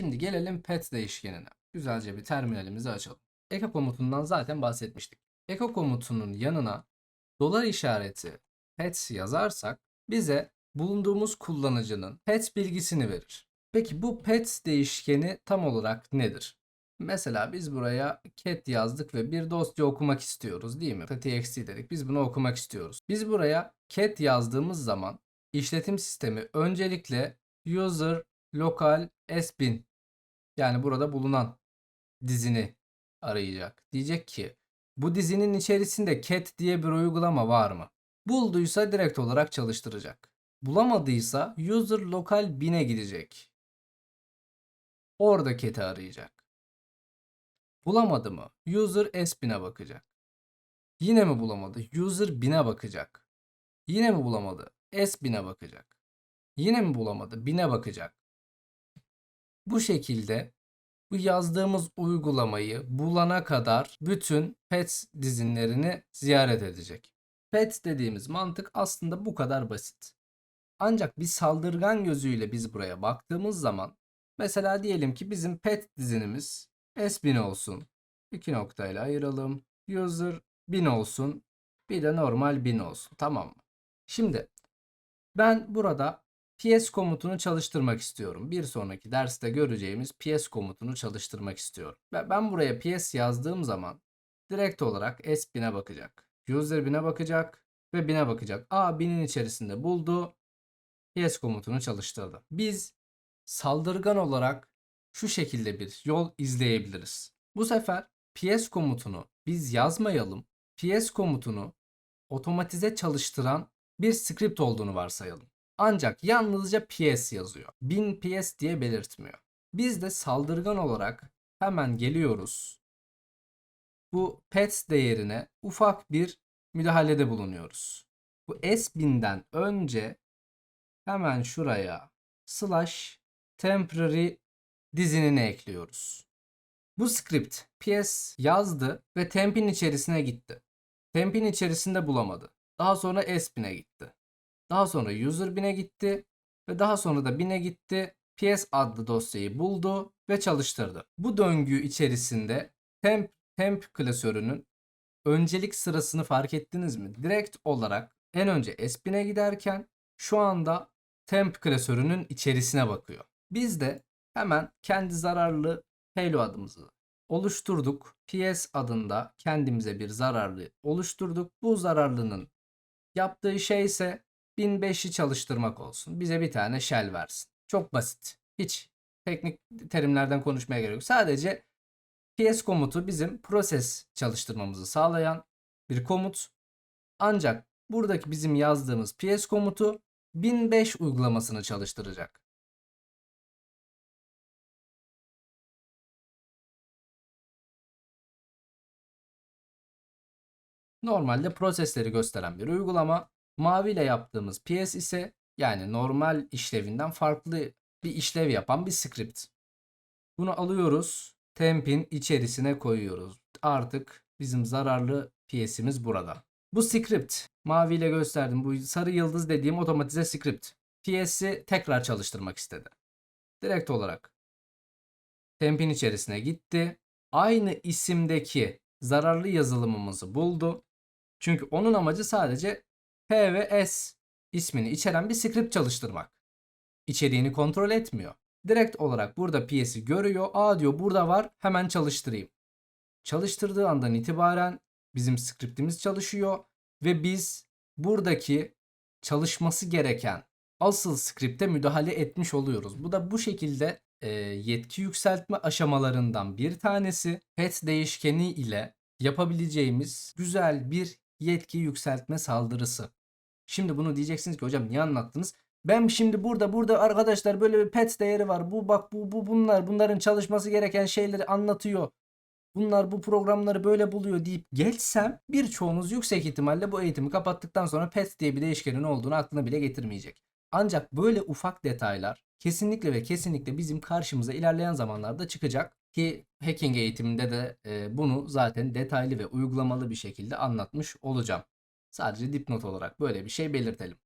Şimdi gelelim pet değişkenine. Güzelce bir terminalimizi açalım. Echo komutundan zaten bahsetmiştik. Echo komutunun yanına dolar işareti pets yazarsak bize bulunduğumuz kullanıcının pet bilgisini verir. Peki bu pet değişkeni tam olarak nedir? Mesela biz buraya cat yazdık ve bir dosya okumak istiyoruz değil mi? txt dedik. Biz bunu okumak istiyoruz. Biz buraya cat yazdığımız zaman işletim sistemi öncelikle user local sbin yani burada bulunan dizini arayacak. Diyecek ki bu dizinin içerisinde cat diye bir uygulama var mı? Bulduysa direkt olarak çalıştıracak. Bulamadıysa user local bin'e gidecek. Orada cat'i arayacak. Bulamadı mı? User s-bin'e bakacak. Yine mi bulamadı? User bin'e bakacak. Yine mi bulamadı? S-bin'e bakacak. Yine mi bulamadı? Bin'e bakacak. Bu şekilde bu yazdığımız uygulamayı bulana kadar bütün pets dizinlerini ziyaret edecek. Pets dediğimiz mantık aslında bu kadar basit. Ancak bir saldırgan gözüyle biz buraya baktığımız zaman mesela diyelim ki bizim pet dizinimiz S1000 olsun. İki noktayla ayıralım. User 1000 olsun. Bir de normal 1000 olsun. Tamam mı? Şimdi ben burada PS komutunu çalıştırmak istiyorum. Bir sonraki derste göreceğimiz PS komutunu çalıştırmak istiyorum. Ve ben buraya PS yazdığım zaman direkt olarak S1000'e bakacak. User 1000'e bakacak ve 1000'e bakacak. A 1000'in içerisinde buldu. PS komutunu çalıştırdı. Biz saldırgan olarak şu şekilde bir yol izleyebiliriz. Bu sefer PS komutunu biz yazmayalım. PS komutunu otomatize çalıştıran bir script olduğunu varsayalım. Ancak yalnızca PS yazıyor. 1000 PS diye belirtmiyor. Biz de saldırgan olarak hemen geliyoruz. Bu pets değerine ufak bir müdahalede bulunuyoruz. Bu S1000'den önce hemen şuraya slash temporary dizinini ekliyoruz. Bu script PS yazdı ve temp'in içerisine gitti. Temp'in içerisinde bulamadı. Daha sonra S1000'e gitti. Daha sonra user bin'e gitti ve daha sonra da bin'e gitti. PS adlı dosyayı buldu ve çalıştırdı. Bu döngü içerisinde temp temp klasörünün öncelik sırasını fark ettiniz mi? Direkt olarak en önce S1000'e giderken şu anda temp klasörünün içerisine bakıyor. Biz de hemen kendi zararlı payload'ımızı oluşturduk. PS adında kendimize bir zararlı oluşturduk. Bu zararlının yaptığı şey ise 1005'i çalıştırmak olsun. Bize bir tane shell versin. Çok basit. Hiç teknik terimlerden konuşmaya gerek yok. Sadece PS komutu bizim proses çalıştırmamızı sağlayan bir komut. Ancak buradaki bizim yazdığımız PS komutu 1005 uygulamasını çalıştıracak. Normalde prosesleri gösteren bir uygulama. Mavi ile yaptığımız PS ise yani normal işlevinden farklı bir işlev yapan bir script. Bunu alıyoruz. Temp'in içerisine koyuyoruz. Artık bizim zararlı PS'imiz burada. Bu script mavi ile gösterdim. Bu sarı yıldız dediğim otomatize script. PS'i tekrar çalıştırmak istedi. Direkt olarak Temp'in içerisine gitti. Aynı isimdeki zararlı yazılımımızı buldu. Çünkü onun amacı sadece P ve S ismini içeren bir script çalıştırmak. İçeriğini kontrol etmiyor. Direkt olarak burada PS'i görüyor. Aa diyor burada var hemen çalıştırayım. Çalıştırdığı andan itibaren bizim scriptimiz çalışıyor ve biz buradaki çalışması gereken asıl skripte müdahale etmiş oluyoruz. Bu da bu şekilde e, yetki yükseltme aşamalarından bir tanesi pet değişkeni ile yapabileceğimiz güzel bir yetki yükseltme saldırısı. Şimdi bunu diyeceksiniz ki hocam niye anlattınız? Ben şimdi burada burada arkadaşlar böyle bir pet değeri var. Bu bak bu bu bunlar bunların çalışması gereken şeyleri anlatıyor. Bunlar bu programları böyle buluyor deyip geçsem birçoğunuz yüksek ihtimalle bu eğitimi kapattıktan sonra pet diye bir değişkenin olduğunu aklına bile getirmeyecek. Ancak böyle ufak detaylar kesinlikle ve kesinlikle bizim karşımıza ilerleyen zamanlarda çıkacak ki hacking eğitiminde de bunu zaten detaylı ve uygulamalı bir şekilde anlatmış olacağım. Sadece dipnot olarak böyle bir şey belirtelim.